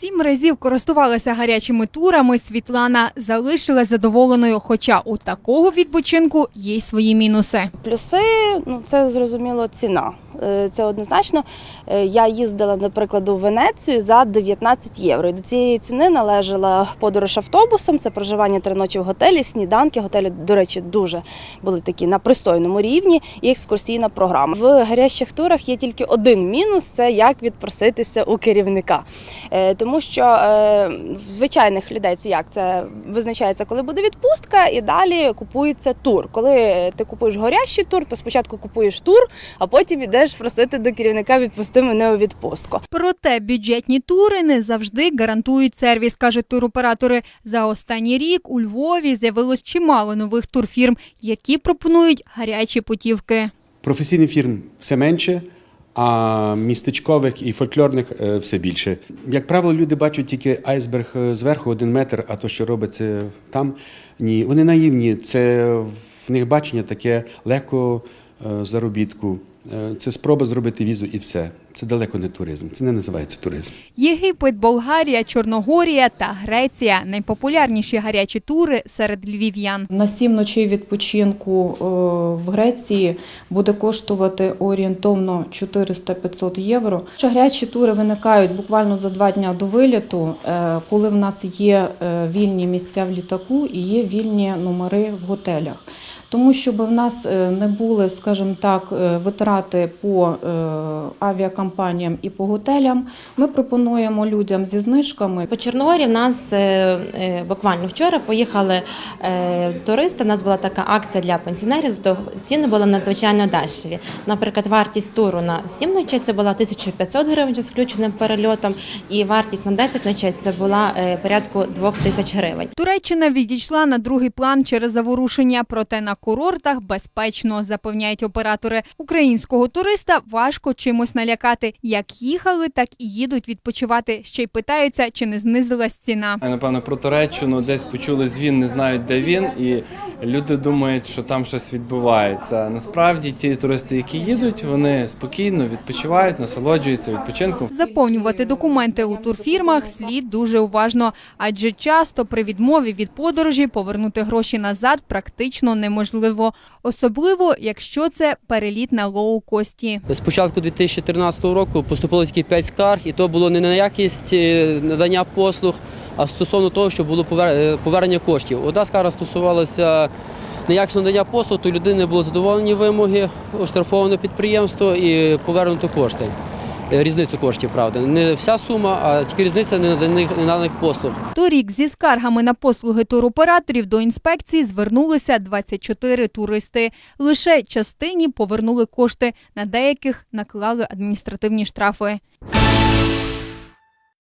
Сім разів користувалася гарячими турами. Світлана залишилась задоволеною, хоча у такого відпочинку є й свої мінуси. Плюси, ну це зрозуміло, ціна. Е, Це однозначно. Е, Я їздила, наприклад, у Венецію за 19 євро. І до цієї ціни належала подорож автобусом, це проживання три ночі в готелі, сніданки. Готелі, до речі, дуже були такі на пристойному рівні, і екскурсійна програма. В гарячих турах є тільки один мінус це як відпроситися у керівника. Тому що е, в звичайних людей це як? Це визначається, коли буде відпустка, і далі купується тур. Коли ти купуєш горящий тур, то спочатку купуєш тур, а потім ідеш просити до керівника відпусти мене у відпустку. Проте бюджетні тури не завжди гарантують сервіс, кажуть туроператори. За останній рік у Львові з'явилось чимало нових турфірм, які пропонують гарячі путівки. Професійних фірм все менше, а містечкових і фольклорних е, все більше. Як правило, люди бачать тільки айсберг е, зверху, один метр, а то, що робиться там, ні. Вони наївні. Це в них бачення таке легко е, заробітку. Е, Це спроба зробити візу і все. Це далеко не туризм. Це не називається туризм. Єгипет, Болгарія, Чорногорія та Греція найпопулярніші гарячі тури серед львів'ян. На сім ночей відпочинку е, в Греції буде коштувати орієнтовно 400-500 євро. Що Гарячі тури виникають буквально за два дні до виліту, е, коли в нас є вільні місця в літаку і є вільні номери в готелях. Тому щоб в нас е, не були, скажімо так, е, витрати по е, авіакомпаніям і по готелям, ми пропонуємо людям зі знижками По Чорногорії в нас буквально вчора поїхали туристи. У нас була така акція для пенсіонерів, то ціни були надзвичайно дешеві. Наприклад, вартість туру на 7 ночей це була 1500 гривень з включеним перельотом, і вартість на 10 ночей це була порядку 2000 гривень. Туреччина відійшла на другий план через заворушення, проте на курортах безпечно, запевняють оператори. Українського туриста важко чимось налякати. Як їхали, так і їдуть відпочивати. Ще й питаються, чи не знизилась ціна. Напевно, про Туреччину десь почули звін, не знають, де він, і люди думають, що там щось відбувається. Насправді ті туристи, які їдуть, вони спокійно відпочивають, насолоджуються відпочинком. Заповнювати документи у турфірмах слід дуже уважно, адже часто при відмові від подорожі повернути гроші назад практично неможливо, особливо якщо це переліт на лоу-кості. З початку 2013 року поступило тільки 5 скарг, і то було не на якість е, надання послуг, а стосовно того, що було е, повернення коштів. Одна скарга стосувалася неякісного надання послуг, то людини не було задоволені вимоги, оштрафовано підприємство і повернуто кошти. Е, Різницю коштів, правда. Не вся сума, а тільки різниця ненаданих послуг. Торік зі скаргами на послуги туроператорів до інспекції звернулися 24 туристи. Лише частині повернули кошти, на деяких наклали адміністративні штрафи.